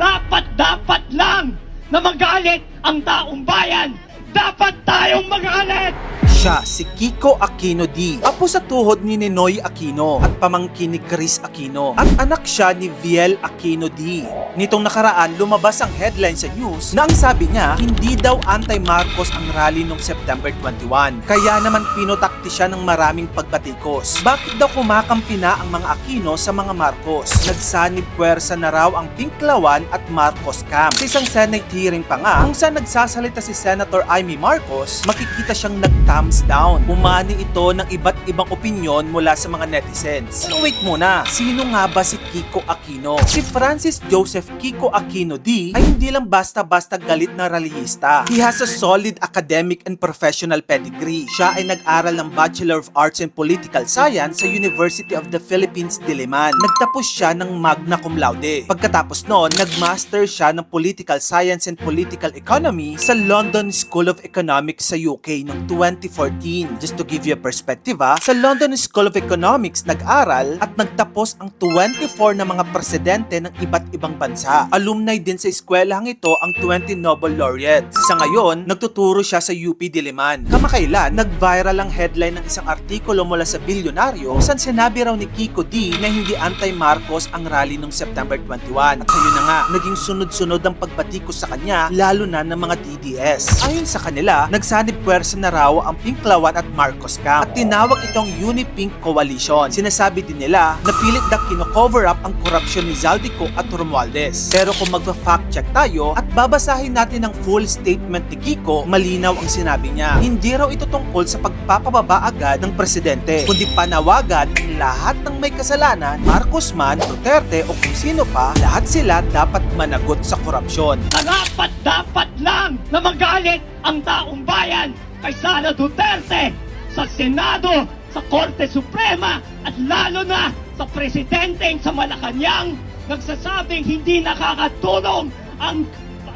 Karapat dapat lang na magalit ang taong bayan. Dapat tayong magalit! Siya si Kiko Aquino D. Apo sa tuhod ni Ninoy Aquino at pamangkin ni Chris Aquino. At anak siya ni Viel Aquino D. Nitong nakaraan, lumabas ang headline sa news na ang sabi niya, hindi daw anti-Marcos ang rally noong September 21. Kaya naman pinotakti siya ng maraming pagbatikos. Bakit daw kumakampi na ang mga Aquino sa mga Marcos? Nagsanib puwersa na raw ang Pinklawan at Marcos Camp. Sa isang Senate hearing pa nga, kung saan nagsasalita si Senator Amy Marcos, makikita siyang nag-thumbs down. Umani ito ng iba't ibang opinyon mula sa mga netizens. Pero wait muna, sino nga ba si Kiko Aquino? Si Francis Joseph Kiko Aquino D ay hindi lang basta-basta galit na rallyista. He has a solid academic and professional pedigree. Siya ay nag-aral ng Bachelor of Arts in Political Science sa University of the Philippines, Diliman. Nagtapos siya ng magna cum laude. Pagkatapos noon, nag-master siya ng Political Science and Political Economy sa London School of Economics sa UK noong 2014. Just to give you a perspective ha, sa London School of Economics nag-aral at nagtapos ang 24 na mga presidente ng iba't ibang bansa. Alumni din sa eskwelahang ito ang 20 Nobel laureates. Sa ngayon, nagtuturo siya sa UP Diliman. Kamakailan, nag-viral ang headline ng isang artikulo mula sa bilyonaryo saan sinabi raw ni Kiko D na hindi anti-Marcos ang rally noong September 21. At ayun na nga, naging sunod-sunod ang pagbatikos sa kanya lalo na ng mga DDS. Ayon sa kanila, nagsanib puwersa na raw ang Pinklawan at Marcos Camp at tinawag itong Unipink Coalition. Sinasabi din nila na pilit na kino-cover up ang korupsyon ni Zaldico at Romualdez. Pero kung magpa-fact check tayo at babasahin natin ang full statement ni Kiko, malinaw ang sinabi niya. Hindi raw ito tungkol sa pagpapababa agad ng presidente, kundi panawagan ng lahat ng may kasalanan, Marcos man, Duterte o kung sino pa, lahat sila dapat managot sa korupsyon. Karapat dapat lang na magalit ang taong bayan kay Sara Duterte sa Senado, sa Korte Suprema at lalo na sa presidenteng sa Malacanang nagsasabing hindi nakakatulong ang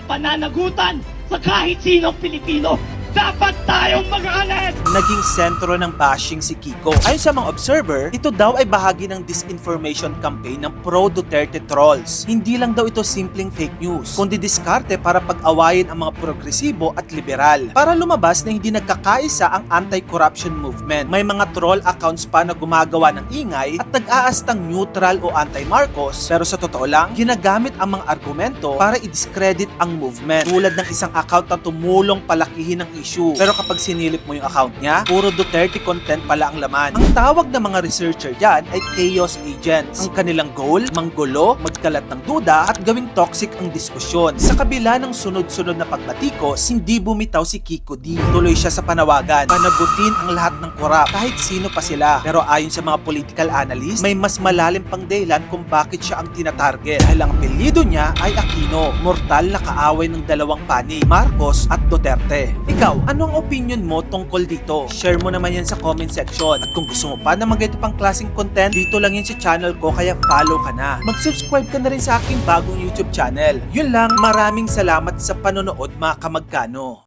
pananagutan sa kahit sinong Pilipino. Dapat tayong magalit! naging sentro ng bashing si Kiko. Ayon sa mga observer, ito daw ay bahagi ng disinformation campaign ng pro-Duterte trolls. Hindi lang daw ito simpleng fake news, kundi diskarte para pag-awayin ang mga progresibo at liberal. Para lumabas na hindi nagkakaisa ang anti-corruption movement. May mga troll accounts pa na gumagawa ng ingay at nag-aastang neutral o anti-Marcos. Pero sa totoo lang, ginagamit ang mga argumento para i-discredit ang movement. Tulad ng isang account na tumulong palakihin ang issue. Pero kapag sinilip mo yung account niya, puro Duterte content pala ang laman. Ang tawag ng mga researcher dyan ay chaos agents. Ang kanilang goal, manggulo, magkalat ng duda at gawing toxic ang diskusyon. Sa kabila ng sunod-sunod na pagbatikos, hindi bumitaw si Kiko D. Tuloy siya sa panawagan, panagutin ang lahat ng korap, kahit sino pa sila. Pero ayon sa mga political analyst, may mas malalim pang dahilan kung bakit siya ang tinatarget. Dahil ang apelyido niya ay Aquino, mortal na kaaway ng dalawang pani, Marcos at Duterte. Ikaw, ano ang opinion mo tungkol dito? Share mo naman yan sa comment section. At kung gusto mo pa na magito pang klaseng content, dito lang yan sa channel ko kaya follow ka na. Mag-subscribe ka na rin sa aking bagong YouTube channel. Yun lang, maraming salamat sa panonood mga kamagkano.